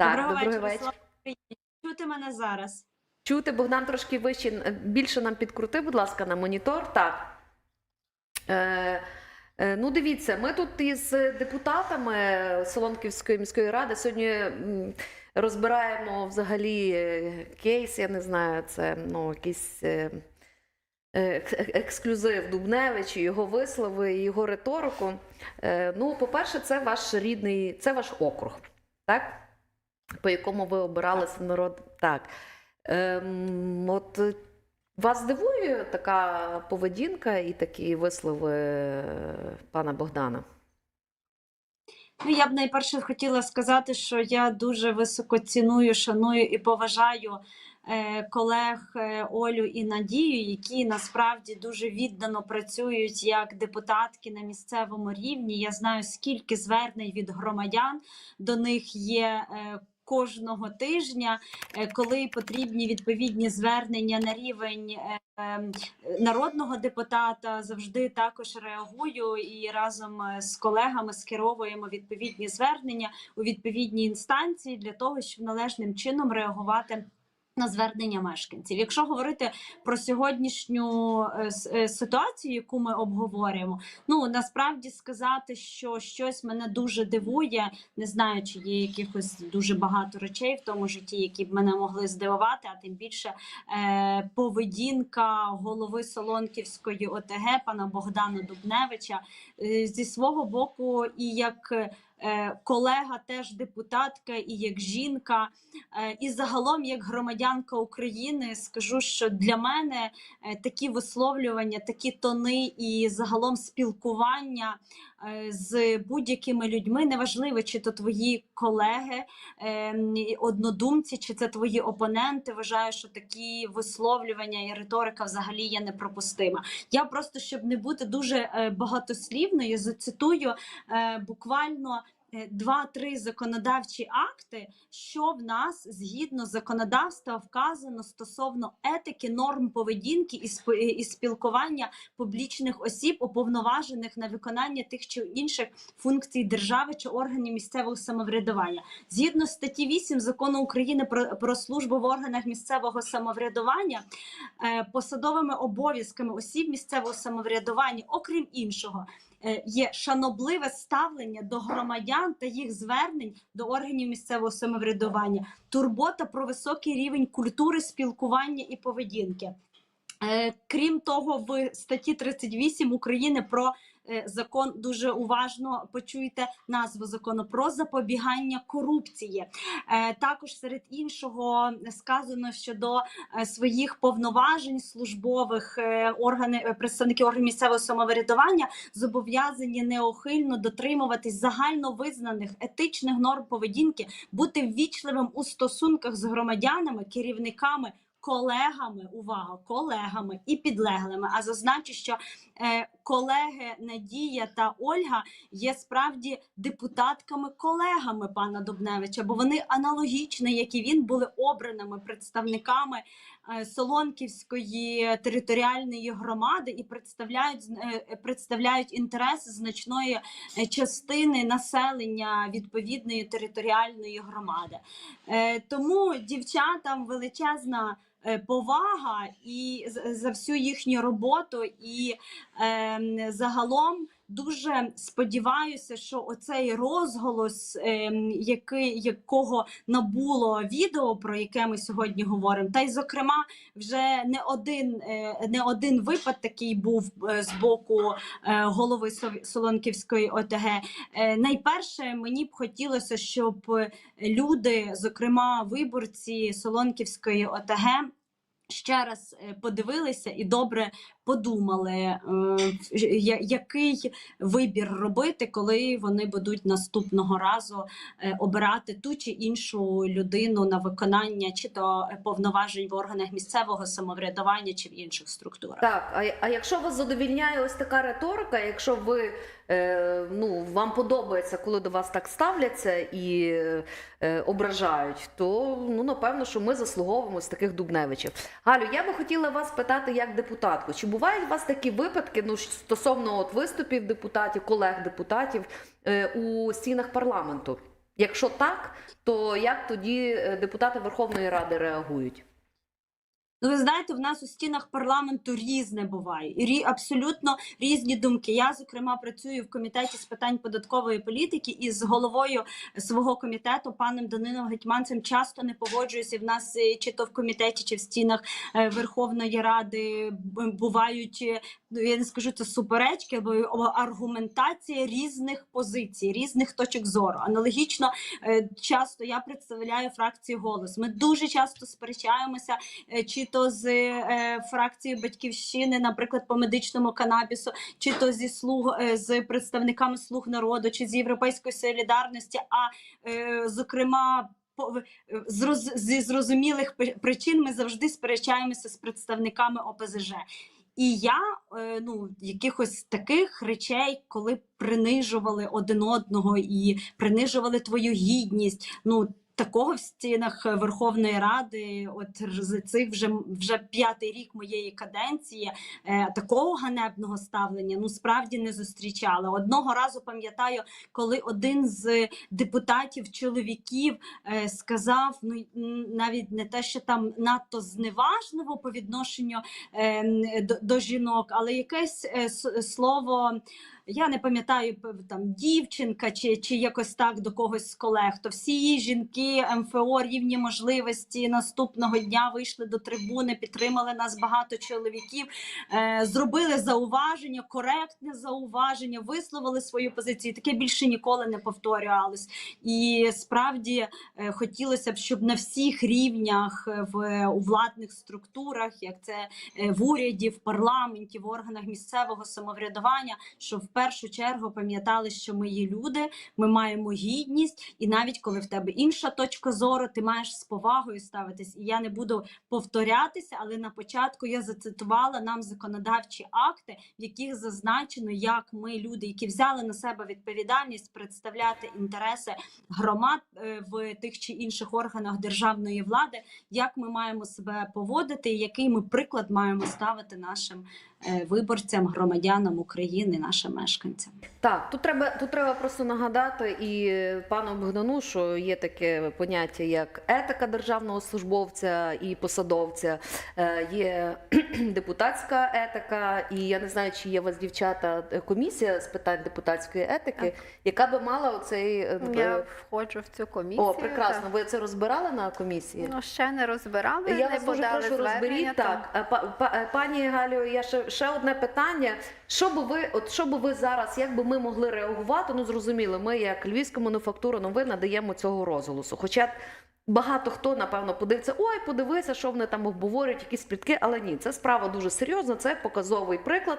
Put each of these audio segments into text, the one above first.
Так, Доброго, доброго вечора, вечора. Чути мене зараз. Чути Богдан трошки вище, е, більше нам підкрути, будь ласка, на монітор. Так. Е, е, ну, дивіться, ми тут із депутатами Солонківської міської ради сьогодні розбираємо взагалі е, кейс, я не знаю, це ну, якийсь. е, е, Ексклюзив Дубневич, і його вислови, і його риторику. Е, Ну, по-перше, це ваш рідний, це ваш округ, так? По якому ви обиралися народ. Так. Ем, от е, вас дивує така поведінка і такі вислови е, пана Богдана? Ну, я б найперше хотіла сказати, що я дуже високо ціную, шаную і поважаю е, колег Олю і Надію, які насправді дуже віддано працюють як депутатки на місцевому рівні. Я знаю, скільки звернень від громадян до них є. Кожного тижня, е, коли потрібні відповідні звернення на рівень е, ем, народного депутата, завжди також реагую і разом е, з колегами скеровуємо відповідні звернення у відповідні інстанції для того, щоб належним чином реагувати. На звернення мешканців, якщо говорити про сьогоднішню е, е, ситуацію, яку ми обговорюємо, ну насправді сказати, що щось мене дуже дивує, не знаю, чи є якихось дуже багато речей в тому житті, які б мене могли здивувати, а тим більше е, поведінка голови Солонківської ОТГ пана Богдана Дубневича е, зі свого боку, і як колега, теж депутатка, і як жінка, е, і загалом як громадянка України, скажу, що для мене е, такі висловлювання, такі тони і загалом спілкування е, з будь-якими людьми, неважливо, чи то твої колеги, ем, однодумці, чи це твої опоненти. Вважаю, що такі висловлювання і риторика взагалі є непропустима. Я просто щоб не бути дуже е, багатослівною, зацитую е, буквально. Е, Два-три законодавчі акти, що в нас згідно законодавства вказано стосовно етики, норм поведінки і сп- спілкування публічних осіб, уповноважених на виконання тих чи інших функцій держави чи органів місцевого самоврядування. Згідно статті 8 закону України про, про службу в органах місцевого самоврядування, е, посадовими обов'язками осіб місцевого самоврядування, окрім іншого. Е, Є шанобливе ставлення до громадян та їх звернень до органів місцевого самоврядування, турбота про високий рівень культури, спілкування і поведінки. Е, Крім того, в статті 38 України про закон дуже уважно почуєте назву закону про запобігання корупції. Е, Також серед іншого сказано щодо е, своїх повноважень службових е, органи е, представники органів місцевого самоврядування зобов'язані неохильно дотримуватись загально визнаних етичних норм поведінки, бути ввічливим у стосунках з громадянами, керівниками. Колегами, увага, колегами і підлеглими. А зазначу, що е, колеги Надія та Ольга є справді депутатками-колегами пана Дубневича, бо вони аналогічно, як і він, були обраними представниками е, Солонківської територіальної громади і представляють е, представляють інтереси значної е, частини населення відповідної територіальної громади. Е, Тому дівчатам величезна. Е, Повага і за всю їхню роботу, і ем, загалом дуже сподіваюся, що оцей розголос, ем, який якого набуло відео, про яке ми сьогодні говоримо, та й зокрема, вже не один е, не один випад такий був е, з боку е, голови Солонківської ОТГ. Е, Найперше мені б хотілося, щоб е, люди, зокрема виборці Солонківської ОТГ, ще раз е, подивилися і добре подумали, е, який вибір робити, коли вони будуть наступного разу е, обирати ту чи іншу людину на виконання чи то повноважень в органах місцевого самоврядування чи в інших структурах. Так, а, а якщо вас задовільняє ось така риторика, якщо ви е, ну, вам подобається, коли до вас так ставляться і ображають, то ну напевно, що ми заслуговуємо ось таких дубневичів. Галю, я би хотіла вас питати як депутатку, чи бувають у вас такі випадки ну, стосовно от виступів депутатів, колег депутатів е, у стінах парламенту? Якщо так, то як тоді е, депутати Верховної Ради реагують? Ну, ви знаєте, в нас у стінах парламенту різне буває, і абсолютно різні думки. Я, зокрема, працюю в комітеті з питань податкової політики і з головою свого комітету, паном Данилом Гетьманцем, часто не погоджуюся. В нас е, чи то в комітеті, чи в стінах е, Верховної Ради бувають. е, ну, Я не скажу це суперечки, або аргументація різних позицій, різних точок зору. Аналогічно часто я представляю фракцію голос. Ми дуже часто сперечаємося чи то з е, фракцією батьківщини, наприклад, по медичному канабісу, чи то зі слуг е, з представниками слуг народу, чи з європейської солідарності. А е, зокрема. Зі зрозумілих причин ми завжди сперечаємося з представниками ОПЗЖ. І я е, ну якихось таких речей, коли принижували один одного і принижували твою гідність. Ну такого в стінах Верховної Ради, от з цих вже вже п'ятий рік моєї каденції, е, такого ганебного ставлення ну справді не зустрічала. Одного разу пам'ятаю, коли один з депутатів чоловіків е, сказав: ну навіть не те, що там надто зневажливо по відношенню е, до, до жінок, але якесь е, слово. Я не пам'ятаю там дівчинка чи, чи якось так до когось з колег. То всі жінки МФО рівні можливості наступного дня вийшли до трибуни, підтримали нас багато чоловіків, е, зробили зауваження, коректне зауваження, висловили свою позицію. Таке більше ніколи не повторювалось. І справді е, хотілося б, щоб на всіх рівнях е, в у владних структурах, як це е, в уряді, в парламенті, в органах місцевого самоврядування, що в першу чергу пам'ятали, що ми є люди, ми маємо гідність, і навіть коли в тебе інша точка зору, ти маєш з повагою ставитись. І я не буду повторятися, але на початку я зацитувала нам законодавчі акти, в яких зазначено, як ми, люди, які взяли на себе відповідальність представляти інтереси громад е, в тих чи інших органах державної влади, як ми маємо себе поводити, і який ми приклад маємо ставити нашим виборцям, громадянам України, нашим мешканцям. Так, тут треба тут треба просто нагадати і пану Богдану, що є таке поняття як етика державного службовця і посадовця, е, є депутатська етика, і я не знаю, чи є у вас дівчата е, комісія з питань депутатської етики, яка би мала оцей е, Я е, входжу в цю комісію. о, прекрасно. так. Ви це розбирали на комісії? Ну, ще не розбирали, Я не вас дуже прошу розберіть так. Е, па- па- е, Пані Галю, я ще, ще одне питання. Що би ви, от що би ви зараз, як би ми могли реагувати? Ну зрозуміло, ми як львівська мануфактура, ну ви надаємо цього розголосу. Хоча багато хто напевно подивиться, ой, подивися, що вони там обговорюють, якісь плітки, але ні, це справа дуже серйозна, це показовий приклад.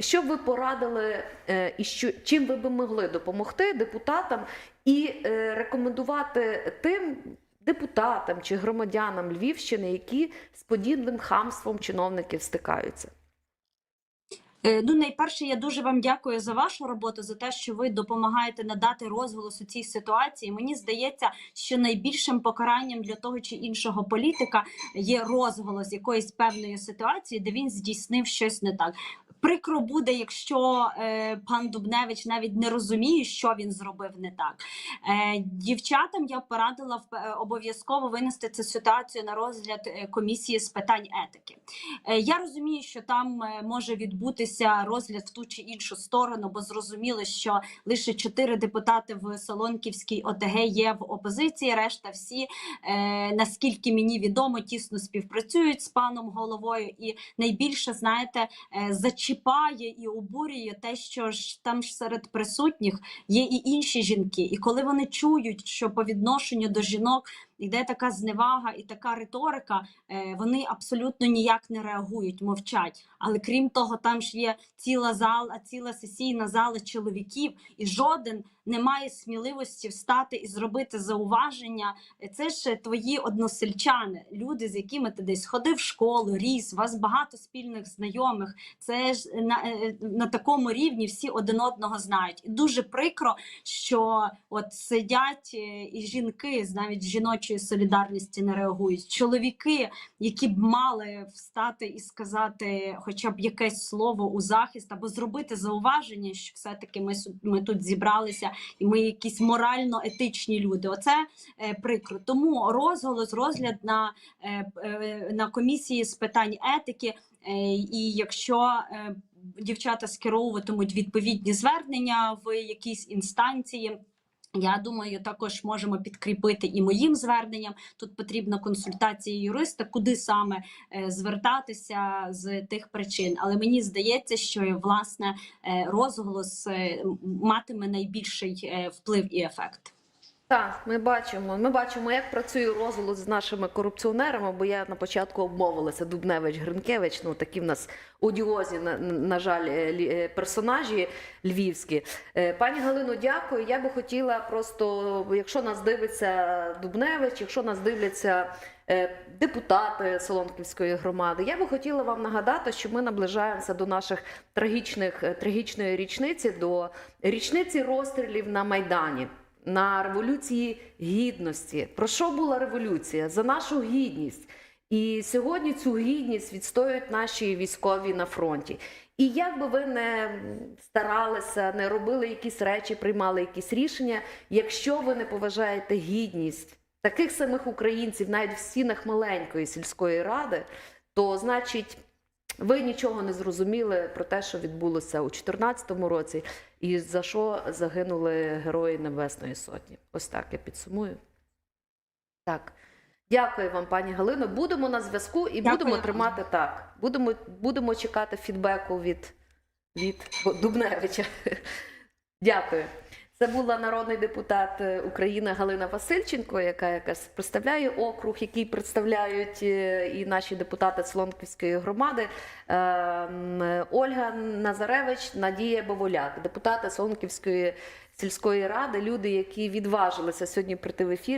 Що б ви порадили, е, і що чим ви би могли допомогти депутатам і е, рекомендувати тим депутатам чи громадянам Львівщини, які з подібним хамством чиновників стикаються? Е, Ну, найперше, я дуже вам дякую за вашу роботу, за те, що ви допомагаєте надати розголос у цій ситуації. Мені здається, що найбільшим покаранням для того чи іншого політика є розголос якоїсь певної ситуації, де він здійснив щось не так. Прикро буде, якщо е, пан Дубневич навіть не розуміє, що він зробив не так. Е, дівчатам я порадила е, обов'язково винести цю ситуацію на розгляд е, комісії з питань етики. Е, Я розумію, що там е, може відбутися розгляд в ту чи іншу сторону, бо зрозуміло, що лише чотири депутати в Солонківській ОТГ є в опозиції. Решта всі, е, наскільки мені відомо, тісно співпрацюють з паном головою. І найбільше, знаєте, е, зачіпає і обурює те, що ж там ж серед присутніх є і інші жінки. І коли вони чують, що по відношенню до жінок йде така зневага і така риторика, е, вони абсолютно ніяк не реагують, мовчать. Але крім того, там ж є ціла зала, ціла сесійна зала чоловіків, і жоден не має сміливості встати і зробити зауваження. Е, Це ж твої односельчани, люди, з якими ти десь ходив в школу, ріс, у вас багато спільних знайомих. Це ж на, е, на такому рівні всі один одного знають. І дуже прикро, що от сидять і жінки навіть з жіночої солідарності не реагують. Чоловіки, які б мали встати і сказати хоча б якесь слово у захист або зробити зауваження, що все-таки ми, су- ми тут зібралися і ми якісь морально-етичні люди. Оце е, прикро. Тому розголос, розгляд на, е, е, на комісії з питань етики. Е, І якщо е, дівчата скеровуватимуть відповідні звернення в якісь інстанції. Я думаю, також можемо підкріпити і моїм зверненням. Тут потрібна консультація юриста, куди саме е, звертатися з тих причин. Але мені здається, що власне е, розголос е, матиме найбільший вплив і ефект. Так, ми бачимо. Ми бачимо, як працює розголос з нашими корупціонерами, бо я на початку обмовилася Дубневич Гринкевич. Ну такі в нас одіозі, на, на жаль, е, е, персонажі львівські. Е, Пані Галино, дякую. Я би хотіла просто, якщо нас дивиться Дубневич, якщо нас дивляться. Депутати Солонківської громади, я би хотіла вам нагадати, що ми наближаємося до наших трагічних трагічної річниці, до річниці розстрілів на майдані на революції гідності. Про що була революція? За нашу гідність. І сьогодні цю гідність відстоюють наші військові на фронті. І як би ви не старалися, не робили якісь речі, приймали якісь рішення, якщо ви не поважаєте гідність таких самих українців, навіть в стінах маленької сільської ради, то значить. Ви нічого не зрозуміли про те, що відбулося у 2014 році, і за що загинули герої Небесної Сотні. Ось так я підсумую. Так. Дякую вам, пані Галино. Будемо на зв'язку і Дякую будемо тримати так. Будемо, будемо чекати фідбеку від, від Дубневича. Дякую. Це була народний депутат е, України Галина Васильченко, яка якраз представляє округ, який представляють е, і наші депутати Солонківської громади. Е, Ольга Назаревич, Надія Боволяк, депутати Солонківської сільської ради, люди, які відважилися сьогодні прийти в ефір.